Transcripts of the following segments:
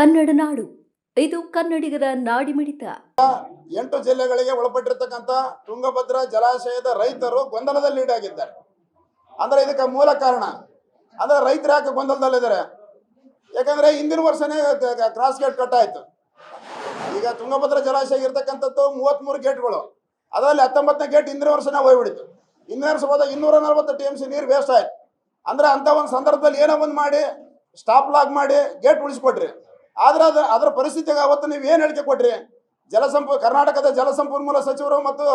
ಕನ್ನಡ ನಾಡು. ಇದು ಕನ್ನಡಿಗರ ನಾಡಿಮಿಡಿತ. ಎಂಟು ಜಿಲ್ಲೆಗಳಿಗೆ ಒಳಪಟ್ಟಿರ್ತಕ್ಕಂಥ ತುಂಗಭದ್ರಾ ಜಲಾಶಯದ ರೈತರು ಗೊಂದಲದಲ್ಲಿ ಈಡಾಗಿದ್ದಾರೆ. ಅಂದ್ರೆ ಇದಕ್ಕೆ ಮೂಲ ಕಾರಣ. ಅಂದ್ರೆ ರೈತರು ಯಾಕೆ ಗೊಂದಲದಲ್ಲಿದ್ದಾರೆ? ಯಾಕಂದ್ರೆ ಹಿಂದಿನ ವರ್ಷನೇ ಕ್ರಾಸ್ ಗೇಟ್ ಕಟ್ಟಾಯ್ತು. ಈಗ ತುಂಗಭದ್ರಾ ಜಲಾಶಯ ಇರ್ತಕ್ಕಂಥದ್ದು ಮೂವತ್ಮೂರು ಗೇಟ್ಗಳು. ಅದರಲ್ಲಿ ಹತ್ತೊಂಬತ್ತನೇ ಗೇಟ್ ಹಿಂದಿನ ವರ್ಷನೇ ಹೋಗ್ಬಿಡಿತು ಹಿಂದಿನ ವರ್ಷ ಹೋದಾಗ ಇನ್ನೂರ ನಲವತ್ತು ಟಿ ಎಂ ಸಿ ನೀರು ವೇಸ್ಟ್ ಆಯ್ತು. ಅಂದ್ರೆ ಅಂತ ಒಂದು ಸಂದರ್ಭದಲ್ಲಿ ಏನೋ ಒಂದು ಮಾಡಿ ಸ್ಟಾಪ್ ಲಾಗ್ ಮಾಡಿ ಗೇಟ್ ಉಳಿಸ್ಕೊಟ್ರಿ. ಆದ್ರೆ ಅದ ಅದರ ಪರಿಸ್ಥಿತಿಗೆ ಅವತ್ತು ನೀವು ಏನು ಹೇಳಿಕೆ ಕೊಟ್ರಿ? ಜಲಸಂಪ ಕರ್ನಾಟಕದ ಜಲಸಂಪನ್ಮೂಲ ಸಚಿವರು ಮತ್ತು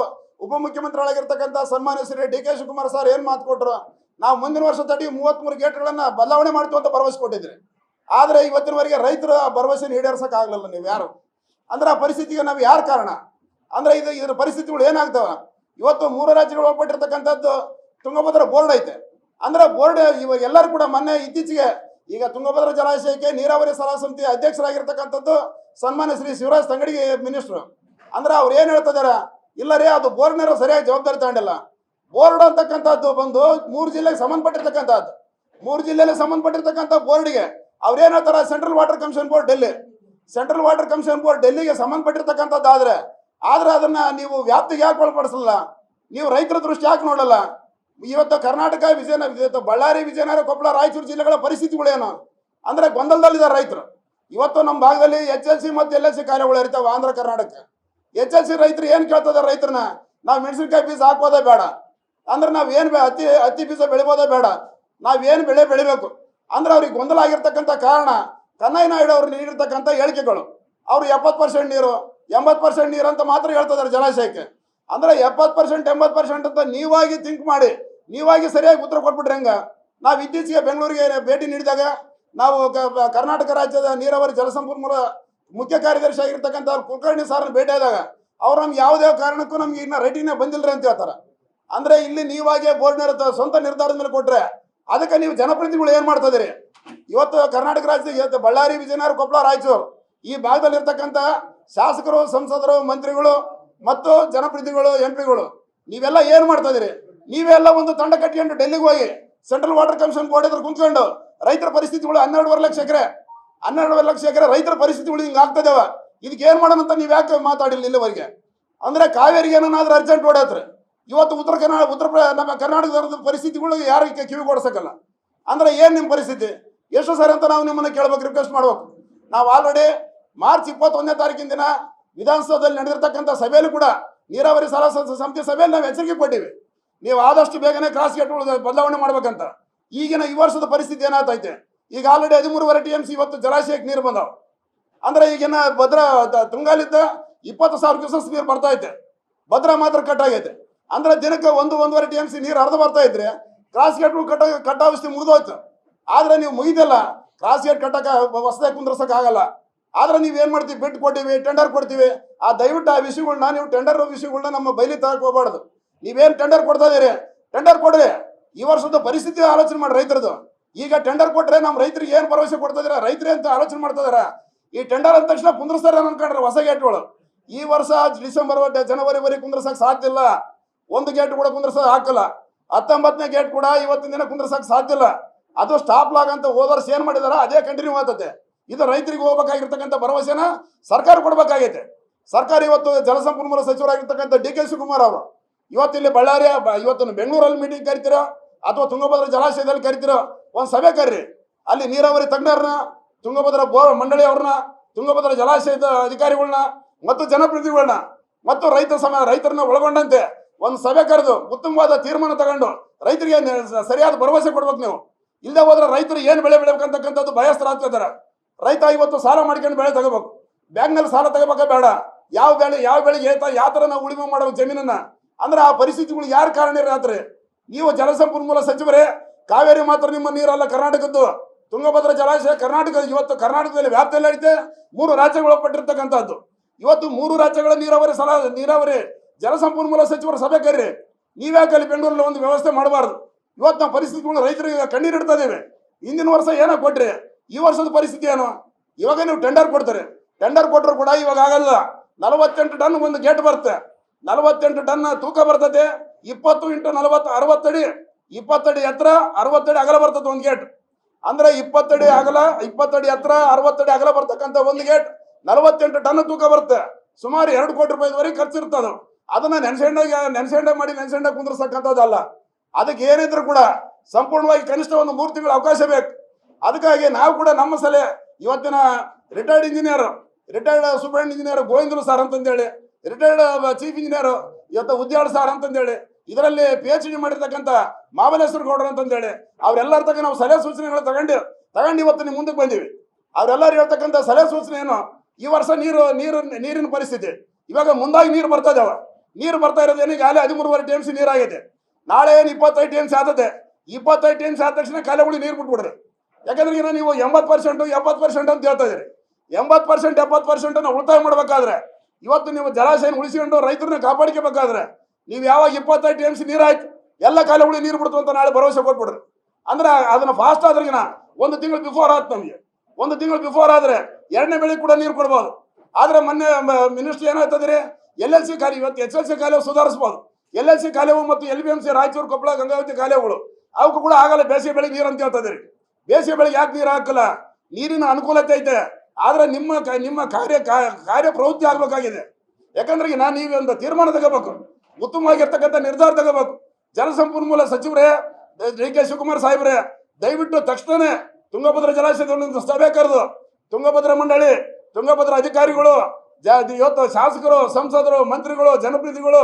ಉಪಮುಖ್ಯಮಂತ್ರಿಗಳಾಗಿರ್ತಕ್ಕಂಥ ಸನ್ಮಾನ್ಯ Shri D K Shivakumar sir ಏನು ಮಾತು ಕೊಟ್ರು? ನಾವು ಮುಂದಿನ ವರ್ಷ ತಡಿ ಮೂವತ್ಮೂರು ಗೇಟ್ಗಳನ್ನ ಬದಲಾವಣೆ ಮಾಡ್ತೀವಿ ಅಂತ ಭರವಸೆ ಕೊಟ್ಟಿದ್ರಿ. ಆದ್ರೆ ಇವತ್ತಿನವರೆಗೆ ರೈತರ ಭರವಸೆ ಈಡೇರ್ಸಕ್ ಆಗ್ಲಿಲ್ಲ ನೀವು ಯಾರು? ಅಂದ್ರೆ ಆ ಪರಿಸ್ಥಿತಿಗೆ ನಾವು ಯಾರು ಕಾರಣ? ಅಂದ್ರೆ ಇದು ಇದ್ರ ಪರಿಸ್ಥಿತಿಗಳು ಏನಾಗ್ತಾವ? ಇವತ್ತು ಮೂರು ರಾಜ್ಯಗಳು ಒಳಪಟ್ಟಿರ್ತಕ್ಕಂಥದ್ದು ತುಂಗಭದ್ರಾ ಬೋರ್ಡ್ ಐತೆ. ಅಂದ್ರೆ ಬೋರ್ಡ್ ಇವಾಗ ಎಲ್ಲರೂ ಕೂಡ ಮೊನ್ನೆ ಇತ್ತೀಚೆಗೆ ಈಗ ತುಂಗಭದ್ರ ಜಲಾಶಯಕ್ಕೆ ನೀರಾವರಿ ಸಲಹಾ ಸಮಿತಿ ಅಧ್ಯಕ್ಷರಾಗಿರ್ತಕ್ಕಂಥದ್ದು ಸನ್ಮಾನ್ಯ ಶ್ರೀ ಶಿವರಾಜ್ ತಂಗಡಿಗೆ ಮಿನಿಸ್ಟ್ರು. ಅಂದ್ರೆ ಅವ್ರು ಏನು ಹೇಳ್ತಿದ್ದಾರೆ ಇಲ್ಲ ರೀ ಅದು ಬೋರ್ಡ್ನವರು ಸರಿಯಾಗಿ ಜವಾಬ್ದಾರಿ ತಗೊಂಡಿಲ್ಲ. ಬೋರ್ಡ್ ಅಂತಕ್ಕಂಥದ್ದು ಬಂದು ಮೂರು ಜಿಲ್ಲೆಗೆ ಸಂಬಂಧಪಟ್ಟಿರ್ತಕ್ಕಂಥದ್ದು. ಮೂರು ಜಿಲ್ಲೆಗೆ ಸಂಬಂಧಪಟ್ಟಿರ್ತಕ್ಕಂಥ ಬೋರ್ಡ್ಗೆ ಅವ್ರು ಏನ್ ಹೇಳ್ತಾರೆ? Central water commission board Delhi. Central water commission board ಡೆಲ್ಲಿಗೆ ಸಂಬಂಧಪಟ್ಟಿರ್ತಕ್ಕಂಥದ್ದು ಆದ್ರೆ ಆದ್ರೆ ಅದನ್ನ ನೀವು ವ್ಯಾಪ್ತಿಗೆ ಯಾಕೆ ಒಳಪಡಿಸಲ್ಲ ನೀವು ರೈತರ ದೃಷ್ಟಿ ಯಾಕೆ ನೋಡಲ್ಲ? ಇವತ್ತು ಕರ್ನಾಟಕ ವಿಜಯನಗರ ಇವತ್ತು ಬಳ್ಳಾರಿ, ವಿಜಯನಗರ, ಕೊಪ್ಪಳ, ರಾಯಚೂರು ಜಿಲ್ಲೆಗಳ ಪರಿಸ್ಥಿತಿಗಳೇನು ಅಂದ್ರೆ ಗೊಂದಲದಲ್ಲಿದ್ದಾರೆ ರೈತರು. ಇವತ್ತು ನಮ್ಮ ಭಾಗದಲ್ಲಿ ಎಚ್ ಎಲ್ ಸಿ ಮತ್ತು ಎಲ್ ಎಲ್ ಸಿ ಕಾರ್ಯಗಳು ಇರ್ತಾವೆ Andhra Karnataka. H L C ರೈತರು ಏನು ಕೇಳ್ತದಾರೆ ರೈತರನ್ನ? ನಾವು ಮೆಣಸಿನ್ಕಾಯಿ ಬೀಜ ಹಾಕೋದೇ ಬೇಡ. ಅಂದ್ರೆ ನಾವು ಏನು ಹತ್ತಿ ಹತ್ತಿ ಬೀಜ ಬೆಳಿಬೋದೇ ಬೇಡ. ನಾವೇನು ಬೆಳೆ ಬೆಳಿಬೇಕು? ಅಂದ್ರೆ ಅವ್ರಿಗೆ ಗೊಂದಲ ಆಗಿರ್ತಕ್ಕಂಥ ಕಾರಣ ಕನ್ನಯ್ಯ ನಾಯ್ಡು ಅವ್ರು ನೀಡಿರ್ತಕ್ಕಂಥ ಹೇಳಿಕೆಗಳು. ಅವ್ರು ಎಪ್ಪತ್ತು ಪರ್ಸೆಂಟ್ ನೀರು, ಎಂಬತ್ತು ಪರ್ಸೆಂಟ್ ನೀರು ಅಂತ ಮಾತ್ರ ಹೇಳ್ತಿದ್ದಾರೆ ಜಲಾಶಯಕ್ಕೆ. ಅಂದ್ರೆ ಎಪ್ಪತ್ತು ಪರ್ಸೆಂಟ್, ಎಂಬತ್ತು ಪರ್ಸೆಂಟ್ ಅಂತ ನೀವಾಗಿ ಥಿಂಕ್ ಮಾಡಿ. ನೀವಾಗಿ ಸರಿಯಾಗಿ ಉತ್ತರ ಕೊಟ್ಬಿಟ್ರೆ ಹೆಂಗ? ನಾವು ಇತ್ತೀಚೆಗೆ ಬೆಂಗಳೂರಿಗೆ ಭೇಟಿ ನೀಡಿದಾಗ ನಾವು ಕರ್ನಾಟಕ ರಾಜ್ಯದ ನೀರಾವರಿ ಜಲಸಂಪನ್ಮೂಲ ಮುಖ್ಯ ಕಾರ್ಯದರ್ಶಿ ಆಗಿರ್ತಕ್ಕಂಥ ಕುಲಕರ್ಣಿ ಸಾರ್ನ ಭೇಟಿ ಆದಾಗ ಅವ್ರು ನಮ್ಗೆ ಯಾವುದೇ ಕಾರಣಕ್ಕೂ ನಮ್ಗೆ ಇನ್ನ ರೆಡಿನೇ ಬಂದಿಲ್ಲರಿ ಅಂತ ಹೇಳ್ತಾರೆ. ಅಂದ್ರೆ ಇಲ್ಲಿ ನೀವಾಗೆ ಬೋರ್ಡ್ನರ್ ಸ್ವಂತ ನಿರ್ಧಾರದ ಮೇಲೆ ಕೊಟ್ರೆ ಅದಕ್ಕೆ ನೀವು ಜನಪ್ರತಿನಿಧಿಗಳು ಏನ್ ಮಾಡ್ತಾ ಇದೀರಿ ಇವತ್ತು ಕರ್ನಾಟಕ ರಾಜ್ಯದ ಬಳ್ಳಾರಿ, ವಿಜಯನಗರ, ಕೊಪ್ಪಳ, ರಾಯಚೂರು ಈ ಭಾಗದಲ್ಲಿ ಇರ್ತಕ್ಕಂಥ ಶಾಸಕರು, ಸಂಸದರು, ಮಂತ್ರಿಗಳು ಮತ್ತು ಜನಪ್ರತಿನಿಧಿಗಳು ಎಂ ಪಿಗಳು ನೀವೆಲ್ಲ ಏನ್ ಮಾಡ್ತಾ ನೀವೆಲ್ಲ ಒಂದು ತಂಡ ಕಟ್ಕೊಂಡು ಡೆಲ್ಲಿಗೆ ಹೋಗಿ ಸೆಂಟ್ರಲ್ ವಾಟರ್ ಕಮಿಷನ್ ಬೋರ್ಡ್ ಎದುರು ಕುಂತ್ಕೊಂಡು ರೈತರ ಪರಿಸ್ಥಿತಿಗಳು ಹನ್ನೆರಡುವರೆ ಲಕ್ಷ ಎಕರೆ, ಹನ್ನೆರಡುವರೆ ಲಕ್ಷ ಎಕರೆ ರೈತರ ಪರಿಸ್ಥಿತಿಗಳು ಹಿಂಗೆ ಆಗ್ತದೇವ. ಇದಕ್ಕೆ ಏನು ಮಾಡೋಣ ಅಂತ ನೀವು ಯಾಕೆ ಮಾತಾಡಿಲ್ಲ ಇಲ್ಲಿವರೆಗೆ? ಅಂದ್ರೆ ಕಾವೇರಿಗೆ ಏನಾದ್ರೂ ಅರ್ಜೆಂಟ್ ಓಡಾತ್ರಿ. ಇವತ್ತು ಉತ್ತರ ಕರ್ನಾಟಕ ಉತ್ತರ ನಮ್ಮ ಕರ್ನಾಟಕದ ಪರಿಸ್ಥಿತಿಗಳು ಯಾರು ಈಗ ಕಿವಿ ಕೊಡ್ಸಕ್ಕಲ್ಲ. ಅಂದ್ರೆ ಏನು ನಿಮ್ಮ ಪರಿಸ್ಥಿತಿ? ಎಷ್ಟು ಸರಿ ಅಂತ ನಾವು ನಿಮ್ಮನ್ನ ಕೇಳ್ಬೇಕು ರಿಕ್ವೆಸ್ಟ್ ಮಾಡ್ಬೇಕು. ನಾವು ಆಲ್ರೆಡಿ ಮಾರ್ಚ್ ಇಪ್ಪತ್ತೊಂದನೇ ತಾರೀಕಿನ ದಿನ ವಿಧಾನಸೌಧದಲ್ಲಿ ನಡೆದಿರ್ತಕ್ಕಂಥ ಸಭೆಯಲ್ಲೂ ಕೂಡ ನೀರಾವರಿ ಸಲಹಾ ಸ- ಸಮಿತಿ ಸಭೆಯಲ್ಲಿ ನಾವು ಎಚ್ಚರಿಕೆ ಕೊಟ್ಟಿವಿ. ನೀವು ಆದಷ್ಟು ಬೇಗನೆ ಕ್ರಾಸ್ ಗೇಟ್ ಬದಲಾವಣೆ ಮಾಡ್ಬೇಕಂತ. ಈಗಿನ ಈ ವರ್ಷದ ಪರಿಸ್ಥಿತಿ ಏನಾಗ್ತೈತೆ ಈಗ ಆಲ್ರೆಡಿ ಹದಿಮೂರುವರೆ ಟಿ ಎಂ ಸಿ ಇವತ್ತು ಜಲಾಶಯಕ್ಕೆ ನೀರು ಬಂದಾವ. ಅಂದ್ರೆ ಈಗಿನ ಭದ್ರಾ ತುಂಗಾಲಿದ್ದ ಇಪ್ಪತ್ತು ಸಾವಿರ ಕ್ಯೂಸಸ್ ನೀರು ಬರ್ತಾ ಐತೆ. ಭದ್ರಾ ಮಾತ್ರ ಕಟ್ ಆಗೈತೆ. ಅಂದ್ರೆ ದಿನಕ್ಕೆ ಒಂದು, ಒಂದೂವರೆ ಟಿ ಎಂ ಸಿ ನೀರು ಅರ್ಧ ಬರ್ತಾ ಇದ್ರೆ ಕ್ರಾಸ್ ಗೇಟ್ಗಳು ಕಟ್ಟ ಕಟ್ಟಾವಸ್ಥೆ ಮುಗಿದೋಯ್ತು. ಆದ್ರೆ ನೀವು ಮುಗಿದಿಲ್ಲ. ಕ್ರಾಸ್ ಗೇಟ್ ಕಟ್ಟಕ್ಕೆ ಹೊಸದಾಗಿ ಕುಂದ್ರಸಕ್ಕೆ ಆಗಲ್ಲ ಆದ್ರೆ ನೀವು ಏನ್ ಮಾಡ್ತೀವಿ? ಬಿಟ್ಟು ಕೊಟ್ಟಿವಿ ಟೆಂಡರ್ ಕೊಡ್ತೀವಿ. ಆ ದಯವಿಟ್ಟು ಆ ವಿಷಯಗಳನ್ನ ನೀವು ಟೆಂಡರ್ ವಿಷಯಗಳನ್ನ ನಮ್ಮ ಬೈಲಿ ತಗೋಬಾರ್ದು ನೀವೇನ್ ಟೆಂಡರ್ ಕೊಡ್ತಾ ಇದೀರಿ? ಟೆಂಡರ್ ಕೊಡ್ರಿ. ಈ ವರ್ಷದ ಪರಿಸ್ಥಿತಿ ಆಲೋಚನೆ ಮಾಡಿ ರೈತರದು. ಈಗ ಟೆಂಡರ್ ಕೊಟ್ರೆ ನಮ್ಮ ರೈತರಿಗೆ ಏನ್ ಭರವಸೆ ಕೊಡ್ತಾ ಇದೀರಾ? ರೈತರೇ ಅಂತ ಆಲೋಚನೆ ಮಾಡ್ತಾ ಇದಾರ? ಈ ಟೆಂಡರ್ ಅಂದ ತಕ್ಷಣ ಕುಂದ್ರಸ್ತಾರೆ ಅನ್ಕೊಂಡ್ರೆ ಹೊಸ ಗೇಟ್ಗಳು ಈ ವರ್ಷ ಡಿಸೆಂಬರ್ ಜನವರಿವರೆಗೆ ಕುಂದ್ರಸಕ್ ಸಾಧ್ಯ ಇಲ್ಲ. ಒಂದು ಗೇಟ್ ಕೂಡ ಕುಂದ್ರಸಕ್ ಹಾಕಲ್ಲ. ಹತ್ತೊಂಬತ್ತನೇ ಗೇಟ್ ಕೂಡ ಇವತ್ತಿನ ದಿನ ಕುಂದ್ರಸಕ್ ಸಾಧ್ಯ ಇಲ್ಲ. ಅದು ಸ್ಟಾಪ್ ಲಾಗ್ ಅಂತ ಹೋದ ವರ್ಷ ಏನ್ ಮಾಡಿದಾರ? ಅದೇ ಕಂಟಿನ್ಯೂ ಆಗ್ತದೆ ಇದು ರೈತರಿಗೆ ಹೋಗ್ಬೇಕಾಗಿರ್ತಕ್ಕಂಥ ಭರವಸೆನ ಸರ್ಕಾರ ಕೊಡ್ಬೇಕಾಗೈತೆ. ಸರ್ಕಾರ ಇವತ್ತು ಜಲಸಂಪನ್ಮೂಲ ಸಚಿವರಾಗಿರ್ತಕ್ಕಂಥ ಡಿ ಕೆ ಶಿವಕುಮಾರ್ ಅವರು ಇವತ್ತಿಲ್ಲಿ ಬಳ್ಳಾರಿ ಇವತ್ತು ಬೆಂಗಳೂರಲ್ಲಿ ಮೀಟಿಂಗ್ ಕರಿತೀರೋ? ಅಥವಾ ತುಂಗಭದ್ರಾ ಜಲಾಶಯದಲ್ಲಿ ಕರಿತೀರೋ? ಒಂದು ಸಭೆ ಕರೀರಿ. ಅಲ್ಲಿ ನೀರಾವರಿ ತಜ್ಞರನ್ನ, ತುಂಗಭದ್ರಾ ಬೋರ್ ಮಂಡಳಿ ಅವ್ರನ್ನ, ತುಂಗಭದ್ರಾ ಜಲಾಶಯದ ಅಧಿಕಾರಿಗಳನ್ನ ಮತ್ತು ಜನಪ್ರತಿನಿಧಿಗಳನ್ನ ಮತ್ತು ರೈತ ಸಮ, ರೈತರನ್ನ ಒಳಗೊಂಡಂತೆ ಒಂದು ಸಭೆ ಕರೆದು ಉತ್ತಮವಾದ ತೀರ್ಮಾನ ತಗೊಂಡು ರೈತರಿಗೆ ಸರಿಯಾದ ಭರವಸೆ ಕೊಡ್ಬೇಕು ನೀವು. ಇಲ್ಲದೆ ಹೋದ್ರೆ ರೈತರು ಏನು ಬೆಳೆ ಬೆಳಿಬೇಕಂತಕ್ಕಂಥದ್ದು ಭಯಸ್ಥರಾಗ್ತಿದ್ದಾರೆ ರೈತ ಇವತ್ತು ಸಾಲ ಮಾಡ್ಕೊಂಡು ಬೆಳೆ ತಗೋಬೇಕು. ಬ್ಯಾಂಕ್ನಲ್ಲಿ ಸಾಲ ತಗೋಬೇಕ ಬೇಡ. ಯಾವ ಬೆಳೆ, ಯಾವ ಬೆಳೆಗೆ ಯಾವ ಥರ ನಾವು ಉಳಿಮೆ ಮಾಡಬೇಕು ಜಮೀನನ್ನ ಅಂದ್ರೆ ಆ ಪರಿಸ್ಥಿತಿಗಳು ಯಾರು ಕಾರಣ ಇರತ್ರಿ? ನೀವು ಜಲಸಂಪನ್ಮೂಲ ಸಚಿವರೇ, ಕಾವೇರಿ ಮಾತ್ರ ನಿಮ್ಮ ನೀರಲ್ಲ ಕರ್ನಾಟಕದ್ದು. ತುಂಗಭದ್ರ ಜಲಾಶಯ ಕರ್ನಾಟಕ ಇವತ್ತು ಕರ್ನಾಟಕದಲ್ಲಿ ವ್ಯಾಪ್ತಿಯಲ್ಲಿ ಐತೆ, ಮೂರು ರಾಜ್ಯಗಳು ಒಳಪಟ್ಟಿರ್ತಕ್ಕಂಥದ್ದು ಇವತ್ತು ಮೂರು ರಾಜ್ಯಗಳ ನೀರಾವರಿ ಸಲ, ನೀರಾವರಿ ಜಲಸಂಪನ್ಮೂಲ ಸಚಿವರ ಸಭೆ ಕರ್ರಿ. ನೀವ್ಯಾಕೆ ಅಲ್ಲಿ ಬೆಂಗಳೂರಲ್ಲಿ ಒಂದು ವ್ಯವಸ್ಥೆ ಮಾಡಬಾರ್ದು? ಇವತ್ತು ನಾವು ಪರಿಸ್ಥಿತಿಗಳು ರೈತರಿಗೆ ಕಣ್ಣೀರಿಡ್ತಾ ಇದ್ದೇವೆ ಹಿಂದಿನ ವರ್ಷ ಏನೋ ಕೊಟ್ರಿ? ಈ ವರ್ಷದ ಪರಿಸ್ಥಿತಿ ಏನು? ಇವಾಗ ನೀವು ಟೆಂಡರ್ ಕೊಡ್ತಾರೆ. ಟೆಂಡರ್ ಕೊಟ್ಟರು ಕೂಡ ಇವಾಗ ಆಗಲ್ಲ. ನಲವತ್ತೆಂಟು ಟನ್ ಒಂದು ಗೇಟ್ ಬರುತ್ತೆ. ನಲವತ್ತೆಂಟು ಟನ್ ತೂಕ ಬರ್ತದೆ, ಇಪ್ಪತ್ತು ಇಂಟು ನಲವತ್ತು ಅರವತ್ತಡಿ ಇಪ್ಪತ್ತಡಿ ಎತ್ತರ ಅರವತ್ತಡಿ ಅಗಲ ಬರ್ತದೆ ಒಂದು ಗೇಟ್ ಅಂದ್ರೆ ಇಪ್ಪತ್ತಡಿ ಅಗಲ ಇಪ್ಪತ್ತಡಿ ಎತ್ತರ ಅರವತ್ತಡಿ ಅಗಲ ಬರ್ತಕ್ಕಂಥ ಒಂದು ಗೇಟ್ ನಲವತ್ತೆಂಟು ಟನ್ ತೂಕ ಬರುತ್ತೆ. ಸುಮಾರು ಎರಡು ಕೋಟಿ ರೂಪಾಯಿವರೆಗೆ ಖರ್ಚಿರ್ತದ ಅದನ್ನ ನೆನ್ಸೆಂಡಾಗ, ನೆನ್ಸೆಂಡ ಮಾಡಿ, ನೆನ್ಸೆಂಡ ಕುಂದ್ರಸಕ್ಕಂಥದ್ದಲ್ಲ ಅದಕ್ಕೆ ಏನಿದ್ರು ಕೂಡ ಸಂಪೂರ್ಣವಾಗಿ ಕನಿಷ್ಠ ಒಂದು ಮೂರು ತಿಂಗಳ ಅವಕಾಶ ಬೇಕು. ಅದಕ್ಕಾಗಿ ನಾವು ಕೂಡ ನಮ್ಮ ಸಲಹೆ, ಇವತ್ತಿನ retired engineer retired super engineer ಗೋವಿಂದರು sir ಅಂತಂದೇಳಿ ರಿಟೈರ್ಡ್ ಚೀಫ್ ಇಂಜಿನಿಯರ್ ಇವತ್ತು ಉದ್ಯಾಳ ಸರ್ ಅಂತಂದೇಳಿ, ಇದರಲ್ಲಿ ಪಿ ಎಚ್ ಡಿ ಮಾಡಿರ್ತಕ್ಕಂಥ ಮಾಮಲೇಶ್ವರ ಗೌಡರು ಅಂತಂದೇಳಿ ಅವರೆಲ್ಲರ ತಗ ನಾವು ಸಲಹೆ ಸೂಚನೆಗಳು ತಗೊಂಡು ತಗೊಂಡು ಇವತ್ತು ನಿಮ್ಮ ಮುಂದಕ್ಕೆ ಬಂದೀವಿ. ಅವರೆಲ್ಲರೂ ಹೇಳ್ತಕ್ಕಂಥ ಸಲಹೆ ಸೂಚನೆ ಏನು ಈ ವರ್ಷ ನೀರು ನೀರು ನೀರಿನ ಪರಿಸ್ಥಿತಿ. ಇವಾಗ ಮುಂದಾಗಿ ನೀರು ಬರ್ತಾ ಇದಾವ. ನೀರು ಬರ್ತಾ ಇರೋದೇನು ಈಗಾಗಲೇ ಹದಿಮೂರುವರೆ ಟಿ ಎಂ ಸಿ ನೀರಾಗಿದೆ ನಾಳೆ ಏನು ಇಪ್ಪತ್ತೈದು ಟಿ ಎಂ ಸಿ ಆದತೆ ಇಪ್ಪತ್ತೈದು ಟಿ ಎಂ ಸಿ ಆದ ತಕ್ಷಣ ಕಾಲೆಗಳು ನೀರು ಬಿಟ್ಬಿಡ್ರಿ ಯಾಕಂದ್ರೆ ಈಗ ನೀವು ಎಂಬತ್ತು ಪರ್ಸೆಂಟ್ ಎಪ್ಪತ್ತು ಪರ್ಸೆಂಟ್ ಅಂತ ಹೇಳ್ತಾ ಇದ್ದೀರಿ. ಎಂಬತ್ತು ಪರ್ಸೆಂಟ್ ಎಪ್ಪತ್ತು ಪರ್ಸೆಂಟ್ ಉಳಿತಾಯ ಮಾಡ್ಬೇಕಾದ್ರೆ ಇವತ್ತು ನೀವು ಜಲಾಶಯ ಉಳಿಸಿಕೊಂಡು ರೈತರನ್ನ ಕಾಪಾಡ್ಕೋಬೇಕಾದ್ರೆ ನೀವು ಯಾವಾಗ ಇಪ್ಪತ್ತೈದು ಟಿ ಎಂ ಸಿ ನೀರು ಆಯ್ತು ಎಲ್ಲ ಕಾಲುಗಳು ನೀರು ಬಿಡ್ತು ಅಂತ ನಾಳೆ ಭರವಸೆ ಕೊಟ್ಬಿಡ್ರಿ. ಅಂದ್ರೆ ಅದನ್ನ ಫಾಸ್ಟ್ ಆದ್ರಿಗಿನ ಒಂದು ತಿಂಗಳು ಬಿಫೋರ್ ಆಯ್ತು ನಮಗೆ. ಒಂದು ತಿಂಗಳು ಬಿಫೋರ್ ಆದ್ರೆ ಎರಡನೇ ಬೆಳೆ ಕೂಡ ನೀರು ಕೊಡ್ಬೋದು. ಆದ್ರೆ ಮೊನ್ನೆ ಮಿನಿಸ್ಟ್ರಿ ಏನಾಯ್ತದ್ರಿ? ಎಲ್ ಎಲ್ ಸಿ ಖಾಲಿ, ಇವತ್ತು ಎಚ್ ಎಲ್ ಸಿ ಕಾಲೇವು ಸುಧಾರಿಸ್ಬೋದು. ಎಲ್ ಎಲ್ ಸಿ ಕಾಲೇವು ಮತ್ತು L B M C Raichur, Koppal, Gangavati ಕಾಲೇವುಗಳು, ಅವಕ್ಕೂ ಕೂಡ ಆಗಲ್ಲ ಬೇಸಿಗೆ ಬೆಳೆಗೆ ನೀರು ಅಂತ ಹೇಳ್ತದ್ರಿ. ಬೇಸಿಗೆ ಬೆಳೆಗೆ ಯಾಕೆ ನೀರು ಹಾಕಲ್ಲ? ನೀರಿನ ಅನುಕೂಲತೆ ಐತೆ. ಆದ್ರೆ ನಿಮ್ಮ ನಿಮ್ಮ ಕಾರ್ಯ ಕಾರ್ಯ ಪ್ರವೃತ್ತಿ ಆಗ್ಬೇಕಾಗಿದೆ. ಯಾಕಂದ್ರೆ ಈಗ ನಾನು ನೀವು ಒಂದು ತೀರ್ಮಾನ ತಗೋಬೇಕು. ಉತ್ತಮವಾಗಿರ್ತಕ್ಕಂಥ ನಿರ್ಧಾರ ತಗೋಬೇಕು. ಜಲಸಂಪನ್ಮೂಲ ಸಚಿವರೇ ಡಿ, ಕೆ, ಶಿವಕುಮಾರ್ ಸಾಹೇಬ್ರೆ, ದಯವಿಟ್ಟು ತಕ್ಷಣನೇ ತುಂಗಭದ್ರ ಜಲಾಶಯದಲ್ಲಿ ಒಂದು ಸಭೆ ಕರೆದು ತುಂಗಭದ್ರ ಮಂಡಳಿ, ತುಂಗಭದ್ರ ಅಧಿಕಾರಿಗಳು ಇವತ್ತು ಶಾಸಕರು, ಸಂಸದರು, ಮಂತ್ರಿಗಳು, ಜನಪ್ರತಿನಿಧಿಗಳು,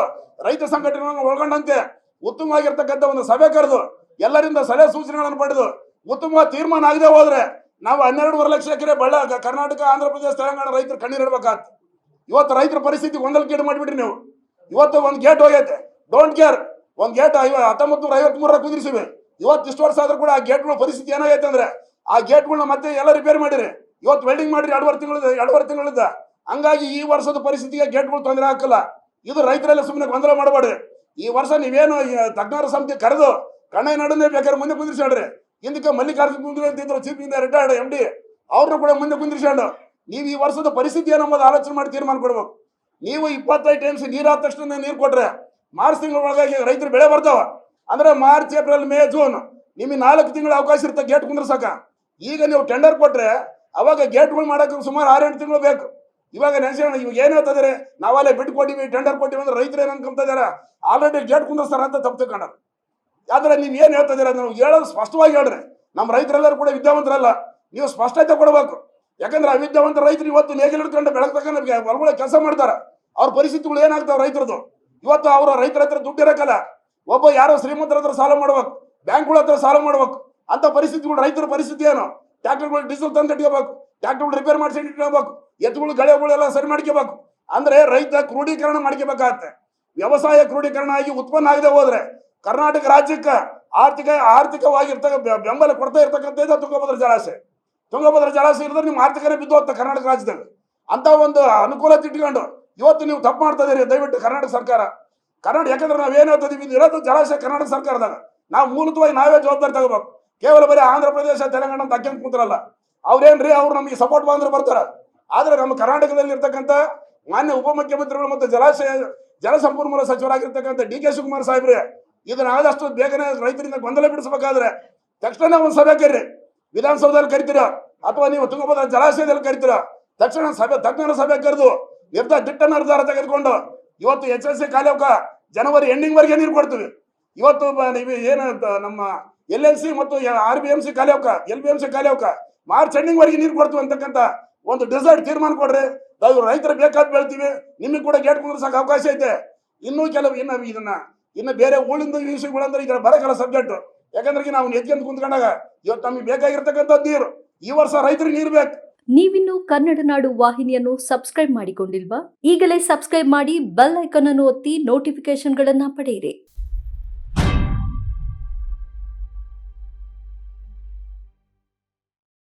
ರೈತ ಸಂಘಟನೆಗಳನ್ನು ಒಳಗೊಂಡಂತೆ ಉತ್ತಮವಾಗಿರ್ತಕ್ಕಂಥ ಒಂದು ಸಭೆ ಕರೆದು, ಎಲ್ಲರಿಂದ ಸಲಹೆ ಸೂಚನೆಗಳನ್ನು ಪಡೆದು, ಉತ್ತಮ ತೀರ್ಮಾನ ಆಗದೆ ಹೋದ್ರೆ ನಾವು ಹನ್ನೆರಡುವರೆ ಲಕ್ಷ ಎಕರೆ ಬಳ್ಳ ಕರ್ನಾಟಕ, ಆಂಧ್ರ ಪ್ರದೇಶ, ತೆಲಂಗಾಣ ರೈತರು ಕಣ್ಣೀರಿಡ್ಬೇಕಾಗ್ತದೆ ಇವತ್ತು ರೈತರ ಪರಿಸ್ಥಿತಿ ಗೊಂದಲಕ್ಕೀಡು ಮಾಡಿಬಿಟ್ರಿ ನೀವು. ಇವತ್ತು ಒಂದು ಗೇಟ್ ಹೋಗೈತೆ. ಡೋಂಟ್ ಕೇರ್ ಒಂದು ಗೇಟ್ ಹತ್ತೊಂಬತ್ತು ನೂರ ಐವತ್ಮೂರರ ಕುದಿರಿಸಿವೆ. ಇವತ್ತು ಇಷ್ಟು ವರ್ಷ ಆದ್ರೂ ಕೂಡ ಆ ಗೇಟ್ಗಳ ಪರಿಸ್ಥಿತಿ ಏನಾಗೈತೆ ಅಂದ್ರೆ ಆ ಗೇಟ್ಗಳನ್ನ ಮತ್ತೆ ಎಲ್ಲ ರಿಪೇರ್ ಮಾಡಿರಿ. ಇವತ್ತು ವೆಲ್ಡಿಂಗ್ ಮಾಡಿರಿ ಎರಡುವರೆ ತಿಂಗಳದ ಎರಡುವರೆ ತಿಂಗಳಿಂದ. ಹಂಗಾಗಿ ಈ ವರ್ಷದ ಪರಿಸ್ಥಿತಿಗೆ ಗೇಟ್ಗಳು ತೊಂದರೆ ಹಾಕಲ್ಲ. ಇದು ರೈತರೆಲ್ಲ ಸುಮ್ಮನೆ ಗೊಂದಲ ಮಾಡಬೇಡ್ರಿ. ಈ ವರ್ಷ ನೀವೇನು ತಜ್ಞರ ಸಮಿತಿ ಕರೆದು ಕಣ್ಣ ನಡನೆ ಬೇಕಾದ್ರೆ ಮುಂದೆ ಕುಂದಿರ್ಸ್ಯಾಡ್ರಿ. ಹಿಂದಕ್ಕೆ ಮಲ್ಲಿಕಾರ್ಜುನ ಅಂತ ಅಂತಿದ್ರು ಚೀಫ್ ಇಂದ ರಿಟೈರ್ಡ್ ಎಂ ಡಿ ಅವ್ರನ್ನ ಕೂಡ ಮುಂದೆ ಕುಂದಿರ್ಸ್ಕೊಂಡು ನೀವು ಈ ವರ್ಷದ ಪರಿಸ್ಥಿತಿ ಏನಂಬುದು ಆಲೋಚನೆ ಮಾಡಿ ತೀರ್ಮಾನ ಕೊಡ್ಬೇಕು. ನೀವು ಇಪ್ಪತ್ತೈದು ಟೈಮ್ಸ್ ನೀರಾದ ತಕ್ಷಣ ನೀರು ಕೊಟ್ರೆ ಮಾರ್ಚ್ ತಿಂಗಳ ಒಳಗಾಗಿ ರೈತರು ಬೆಳೆ ಬರ್ತಾವ. ಅಂದ್ರೆ ಮಾರ್ಚ್, ಏಪ್ರಿಲ್, ಮೇ, ಜೂನ್ ನಿಮಗೆ ನಾಲ್ಕು ತಿಂಗಳ ಅವಕಾಶ ಇರುತ್ತೆ ಗೇಟ್ ಕುಂದ್ರಸಕ. ಈಗ ನೀವು ಟೆಂಡರ್ ಕೊಟ್ರೆ ಅವಾಗ ಗೇಟ್ಗಳು ಮಾಡಕ್ಕೆ ಸುಮಾರು ಆರೆಂಟು ತಿಂಗಳು ಬೇಕು. ಇವಾಗ ನೆನ್ಸೋಣ ಇವಾಗ ಏನ್ ಹೇಳ್ತಿದಾರೆ ನಾವಲ್ಲೇ ಬಿಟ್ಟು ಕೊಟ್ಟಿವಿ ಟೆಂಡರ್ ಕೊಟ್ಟಿವಿ ಅಂದ್ರೆ ರೈತರು ಏನು ಅನ್ಕೊಂತ ಇದಾರೆ? ಆಲ್ರೆಡಿ ಗೇಟ್ ಕುಂದ್ರಸ್ತಾರ ಅಂತ ತಪ್ಪು ತಿಳ್ಕೊಂಡಾರ ಆದ್ರೆ ನೀವು ಏನು ಹೇಳ್ತಾ ಇದೀರ ನಾವು ಹೇಳೋದು ಸ್ಪಷ್ಟವಾಗಿ ಹೇಳ್ರಿ. ನಮ್ಮ ರೈತರೆಲ್ಲರೂ ಕೂಡ ವಿದ್ಯಾವಂತರಲ್ಲ. ನೀವು ಸ್ಪಷ್ಟತೆ ಕೊಡಬೇಕು. ಯಾಕಂದ್ರೆ ಅವಿದ್ಯಾವಂತ ರೈತರು ಇವತ್ತು ನೇಗಿಲು ಹಿಡ್ಕೊಂಡು ಬೆಳಗ್ತಕ್ಕ ಹೊಲಗಳ ಕೆಲಸ ಮಾಡ್ತಾರ. ಅವ್ರ ಪರಿಸ್ಥಿತಿಗಳು ಏನಾಗ್ತಾವ ರೈತರದು? ಇವತ್ತು ಅವರ ರೈತರ ಹತ್ರ ದುಡ್ಡು ಇರಕ್ಕಲ್ಲ ಒಬ್ಬ ಯಾರೋ ಶ್ರೀಮಂತರ ಹತ್ರ ಸಾಲ ಮಾಡ್ಬೇಕು. ಬ್ಯಾಂಕ್ಗಳ ಹತ್ರ ಸಾಲ ಮಾಡ್ಬೇಕು. ಅಂತ ಪರಿಸ್ಥಿತಿಗಳು ರೈತರ ಪರಿಸ್ಥಿತಿ ಏನು? ಟ್ಯಾಕ್ಟರ್ಗಳು ಡೀಸೆಲ್ ತಂದು ಇಟ್ಕೋಬೇಕು. ಟ್ಯಾಕ್ಟರ್ಗಳು ರಿಪೇರ್ ಮಾಡಿಸಿ ಇಟ್ಕೋಬೇಕು. ಎತ್ತುಗಳು ಗಳೆಗಳೆಲ್ಲ ಸರಿ ಮಾಡ್ಕೋಬೇಕು. ಅಂದ್ರೆ ರೈತ ಕ್ರೋಢೀಕರಣ ಮಾಡ್ಕೋಬೇಕಾಗತ್ತೆ. ವ್ಯವಸಾಯ ಕ್ರೋಢೀಕರಣ ಆಗಿ ಉತ್ಪನ್ನ ಆಗದೆ ಹೋದ್ರೆ ಕರ್ನಾಟಕ ರಾಜ್ಯಕ್ಕೆ ಆರ್ಥಿಕ, ಆರ್ಥಿಕವಾಗಿರ್ತಕ್ಕ ಬೆ- ಬೆಂಬಲ ಕೊಡ್ತಾ ಇರ್ತಕ್ಕಂಥದ್ದು ತುಂಗಭದ್ರ ಜಲಾಶಯ. ತುಂಗಭದ್ರ ಜಲಾಶಯ ಇರಿದ್ರೆ ನಿಮ್ಮ ಆರ್ಥಿಕನೇ ಬಿದ್ದು ಹೋಗ್ತಾ ಕರ್ನಾಟಕ ರಾಜ್ಯದಾಗ. ಅಂತ ಒಂದು ಅನುಕೂಲತೆ ಇಟ್ಕೊಂಡು ಇವತ್ತು ನೀವು ತಪ್ಪು ಮಾಡ್ತಾ ಇದೀರಿ, ದಯವಿಟ್ಟು ಕರ್ನಾಟಕ ಸರ್ಕಾರ. ಕರ್ನಾಟಕ, ಯಾಕಂದ್ರೆ ನಾವು ಏನು ಹೇಳ್ತಿದೀವಿ ಇದು ಇರೋದು ಜಲಾಶಯ ಕರ್ನಾಟಕ ಸರ್ಕಾರದಾಗ. ನಾವು ಮೂಲತವಾಗಿ ನಾವೇ ಜವಾಬ್ದಾರಿ ತಗೋಬೇಕು. ಕೇವಲ ಬರೀ ಆಂಧ್ರ ಪ್ರದೇಶ, ತೆಲಂಗಾಣ ಅಂತ ಅಕ್ಕಂತ ಕೂತ್ರಲ್ಲ. ಅವ್ರೇನ್ರಿ, ಅವ್ರು ನಮಗೆ ಸಪೋರ್ಟ್ ಬಂದ್ರೆ ಬರ್ತಾರೆ. ಆದ್ರೆ ನಮ್ಮ ಕರ್ನಾಟಕದಲ್ಲಿ ಇರ್ತಕ್ಕಂಥ ಮಾನ್ಯ ಉಪಮುಖ್ಯಮಂತ್ರಿಗಳು ಮತ್ತು ಜಲಾಶಯ, ಜಲಸಂಪನ್ಮೂಲ ಸಚಿವರಾಗಿರ್ತಕ್ಕಂಥ ಡಿ ಕೆ ಶಿವಕುಮಾರ್ ಸಾಹೇಬ್ರೆ ಇದನ್ನ ಆದಷ್ಟು ಬೇಗನೆ ರೈತರಿಂದ ಗೊಂದಲ ಬಿಡಿಸಬೇಕಾದ್ರೆ ತಕ್ಷಣ ಒಂದು ಸಭೆ ಕರೀರಿ. ವಿಧಾನಸೌಧದಲ್ಲಿ ಕರಿತೀರಾ? ಅಥವಾ ನೀವು ತುಂಗಭದ್ರಾ ಜಲಾಶಯದಲ್ಲಿ ಕರಿತೀರಾ? ತಕ್ಷಣ ಸಭೆ, ತಜ್ಞರ ಸಭೆ ಕರೆದು ನಿರ್ಧಾರ ದಿಟ್ಟ ನಿರ್ಧಾರ ತೆಗೆದುಕೊಂಡು ಇವತ್ತು ಎಚ್ ಎಸ್ ಸಿ ಕಾಲೇಕ ಜನವರಿ ಎಂಡಿಂಗ್ ವರೆಗೆ ನೀರು ಕೊಡ್ತೀವಿ. ಇವತ್ತು ನೀವು ಏನು ನಮ್ಮ ಎಲ್ ಎಲ್ ಸಿ ಮತ್ತು ಆರ್ ಬಿ ಎಂ ಸಿ ಕಾಲೇಕ ಎಲ್ ಬಿ ಎಂ ಸಿ ಕಾಲೇಕ ಮಾರ್ಚ್ ಎಂಡಿಂಗ್ ವರೆಗೆ ನೀರು ಕೊಡ್ತೀವಿ ಅಂತಕ್ಕಂಥ ಒಂದು ಡಿಸೈಡ್ ತೀರ್ಮಾನ ಕೊಡ್ರಿ. ರೈತರು ಬೇಕಾದ್ ಬೆಳ್ತೀವಿ. ನಿಮಗೆ ಕೂಡ ಗೇಟ್ ಕುಂದ್ರಸಕ್ಕೆ ಅವಕಾಶ ಐತೆ. ಇನ್ನೂ ಕೆಲವು ಇನ್ನು ಇದನ್ನ ಇನ್ನು ಬೇರೆ ಉಳಿದ ವಿಷಯಗಳಂದ್ರೆ ಈಗ ಬರಕಲ್ಲ ಸಬ್ಜೆಕ್ಟ್ ಯಾಕಂದ್ರೆ ನಾವು ಎದ್ಕೊಂಡು ಕುಂತ್ಕೊಂಡಾಗ ಇವತ್ತು ನಮಗೆ ಬೇಕಾಗಿರ್ತಕ್ಕಂಥದ್ದು ನೀರು. ಈ ವರ್ಷ ರೈತರಿಗೆ ನೀರು ಬೇಕು. ನೀವಿನ್ನು ಕನ್ನಡ ನಾಡು ವಾಹಿನಿಯನ್ನು ಸಬ್ಸ್ಕ್ರೈಬ್ ಮಾಡಿಕೊಂಡಿಲ್ವಾ? ಈಗಲೇ ಸಬ್ಸ್ಕ್ರೈಬ್ ಮಾಡಿ ಬೆಲ್ ಐಕಾನ್ ಅನ್ನು ಒತ್ತಿ ನೋಟಿಫಿಕೇಶನ್ಗಳನ್ನ ಪಡೆಯಿರಿ.